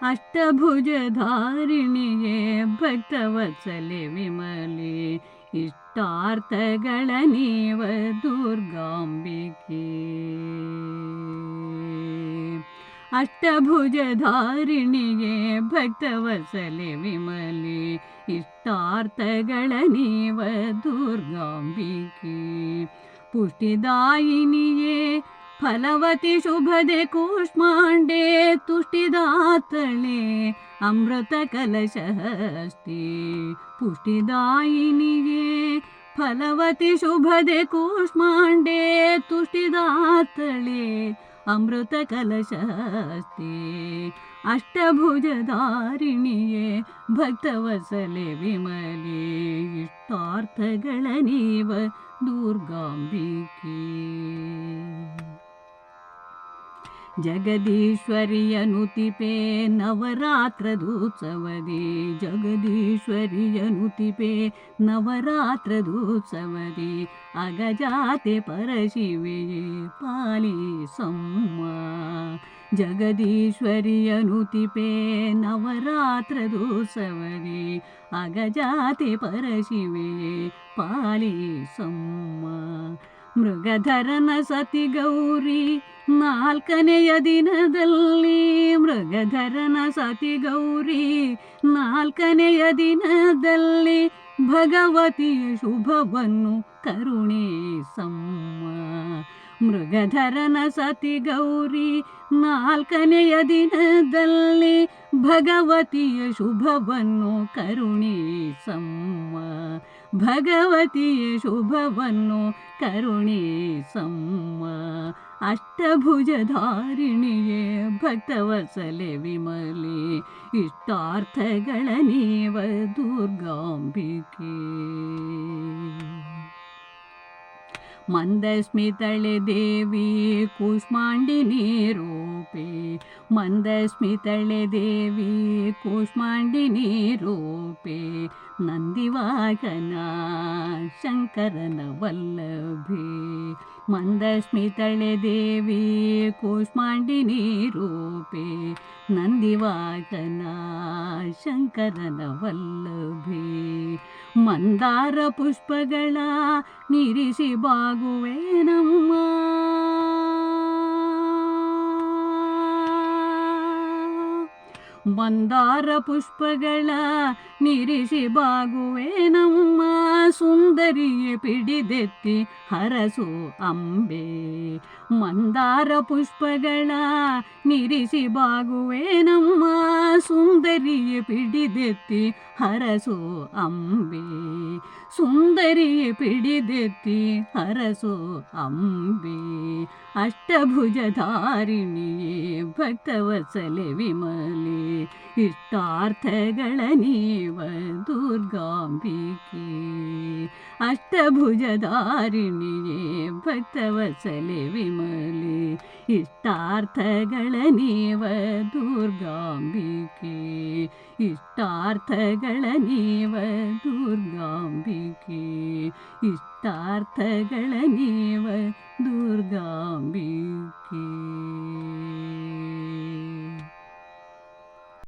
अष्टभुज धारिणे भक्तवसले विमले इष्टार्थगणनीव दुर्गाम्बिके। अष्टभुज धारिणे भक्तवसले विमले इष्टार्थगणनीव व दुर्गाम्बिके। पुष्टिदायिणे फलवति शुभदे कूष्माण्डे तुष्टिदातले अमृत कलशः अस्ति पुष्टिदायिणीये फलवति शुभदे कूष्माण्डे तुष्टिदातले अमृत कलशः अस्ति अष्टभुज भक्तवसले विमले इष्टार्थ दुर्गाम्बिके। जगदीश्वरि अनुतिपे नवरात्र दुत्सवदे जगदीश्वरि अनुतिपे नवरात्र अगजाते परशिवे पाली सम्मा। जगदीश्वरि अनुतिपे नवरात्र अगजाते परशिवे पाली सम्मा। मृगधरन सति गौरी ನಾಲ್ಕನೆಯ ದಿನದಲ್ಲಿ ಮೃಗಧರನ ಸತಿ ಗೌರಿ. ನಾಲ್ಕನೆಯ ದಿನದಲ್ಲಿ ಭಗವತಿಯ ಶುಭವನ್ನು ಕರುಣಿಸಮ್ಮ. ಮೃಗಧರನ ಸತಿ ಗೌರಿ, ನಾಲ್ಕನೆಯ ದಿನದಲ್ಲಿ ಭಗವತಿಯ ಶುಭವನ್ನು ಕರುಣಿಸಮ್ಮ. ಭಗವತಿಯ ಶುಭವನ್ನು ಕರುಣಿಸಮ್ಮ ಅಷ್ಟಭುಜಧಾರಿಣಿಯೇ ಭಕ್ತವಸಲೆ ವಿಮಲೆ. ಇಷ್ಟಾರ್ಥಗಳ ನೀವ ದುರ್ಗಾಂಬಿಕೆ. ಮಂದಸ್ಮಿತಳೆ ದೇವಿ ಕೂಷ್ಮಾಂಡಿನಿ ರೂಪೆ ಮಂದಸ್ಮಿತಳೆ ದೇವಿ ಕೂಷ್ಮಾಂಡಿನಿ ರೂಪೆ ನಂದಿವಾಗನ ಶಂಕರನ ವಲ್ಲಭೆ. ಮಂದಸ್ಮಿತಳೆ ದೇವಿ ಕೂಷ್ಮಾಂಡಿನಿ ರೂಪೆ ನಂದಿವಾಗನ ಶಂಕರನ ವಲ್ಲಭೆ. ಮಂದಾರ ಪುಷ್ಪಗಳ ನಿರಿಸಿ ಬಾಗುವೆ ನಮ್ಮ ಮಂದಾರ ಪುಷ್ಪಗಳ ನಿರಿಸಿ ಬಾಗುವೆ ನಮ್ಮ ಸುಂದರಿಯೇ ಪಿಡಿದೆತ್ತಿ ಹರಸು ಅಂಬೆ. ಮಂದಾರ ಪುಷ್ಪಗಳ ನಿರಿಸಿ ಬಾಗುವೆ ನಮ್ಮ ಸುಂದರಿಯೇ ಪಿಡಿದೆತ್ತಿ ಹರಸು ಅಂಬೆ. ಸುಂದರಿಯೇ ಪಿಡಿದೆತ್ತಿ ಹರಸು ಅಂಬೆ. അഷ്ടഭുജധാരിണിയെ ഭക്തവത്സലെ വിമലെ ഇഷ്ടാർത്ഥകളനീവ ദുർഗാംബികെ. അഷ്ടഭുജധാരിണിയെ ഭക്തവത്സലെ വിമലെ ഇഷ്ടാർത്ഥകളനീവ ദുർഗാംബികെ. ഇഷ്ടാർത്ഥകളനീവ ദുർഗാംബികെ. ഇഷ്ടാർത്ഥകളനീ ഗാംഭീ